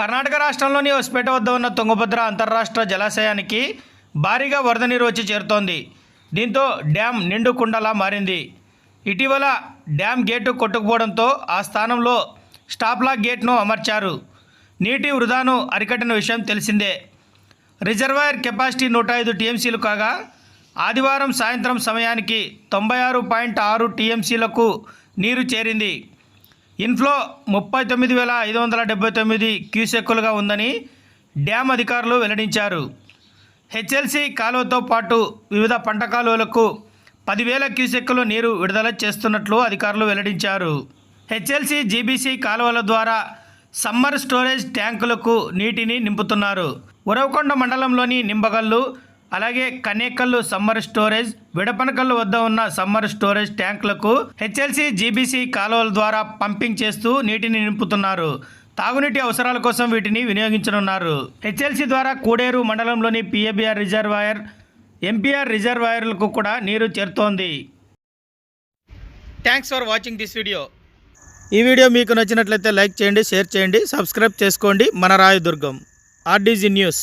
కర్ణాటక రాష్ట్రంలోని హొస్పేట వద్ద ఉన్న తుంగభద్ర అంతర్రాష్ట్ర జలాశయానికి భారీగా వరద నీరు వచ్చి చేరుతోంది. దీంతో డ్యాం నిండు కుండలా మారింది. ఇటీవల డ్యాం గేటు కొట్టుకుపోవడంతో ఆ స్థానంలో స్టాప్లాక్ గేట్ను అమర్చారు. నీటి వృధాను అరికట్టిన విషయం తెలిసిందే. రిజర్వాయర్ కెపాసిటీ నూట ఐదు టీఎంసీలు కాగా ఆదివారం సాయంత్రం సమయానికి తొంభై ఆరు పాయింట్ ఆరు టీఎంసీలకు నీరు చేరింది. ఇన్ఫ్లో ముప్పై తొమ్మిది వేల ఐదు వందల డెబ్బై తొమ్మిది క్యూసెక్కులుగా ఉందని డ్యామ్ అధికారులు వెల్లడించారు. హెచ్ఎల్సి కాలువతో పాటు వివిధ పంట కాలువలకు పదివేల క్యూసెక్కులు నీరు విడుదల చేస్తున్నట్లు అధికారులు వెల్లడించారు. హెచ్ఎల్సి జీబీసీ కాలువల ద్వారా సమ్మర్ స్టోరేజ్ ట్యాంకులకు నీటిని నింపుతున్నారు. ఉరవకొండ మండలంలోని నింబగల్లు అలాగే కనేకల్లు సమ్మర్ స్టోరేజ్ విడపనకల్లు వద్ద ఉన్న సమ్మర్ స్టోరేజ్ ట్యాంకులకు హెచ్ఎల్సి జీబీసీ కాలువల ద్వారా పంపింగ్ చేస్తూ నీటిని నింపుతున్నారు. తాగునీటి అవసరాల కోసం వీటిని వినియోగించనున్నారు. హెచ్ఎల్సి ద్వారా కూడేరు మండలంలోని పిఏబిఆర్ రిజర్వాయర్ ఎంపీఆర్ రిజర్వాయర్లకు కూడా నీరు చేరుతోంది. Thanks for watching this video ఈ వీడియో మీకు నచ్చినట్లయితే లైక్ చేయండి షేర్ చేయండి సబ్స్క్రైబ్ చేసుకోండి. మన రాయదుర్గం ఆర్డీజీ న్యూస్.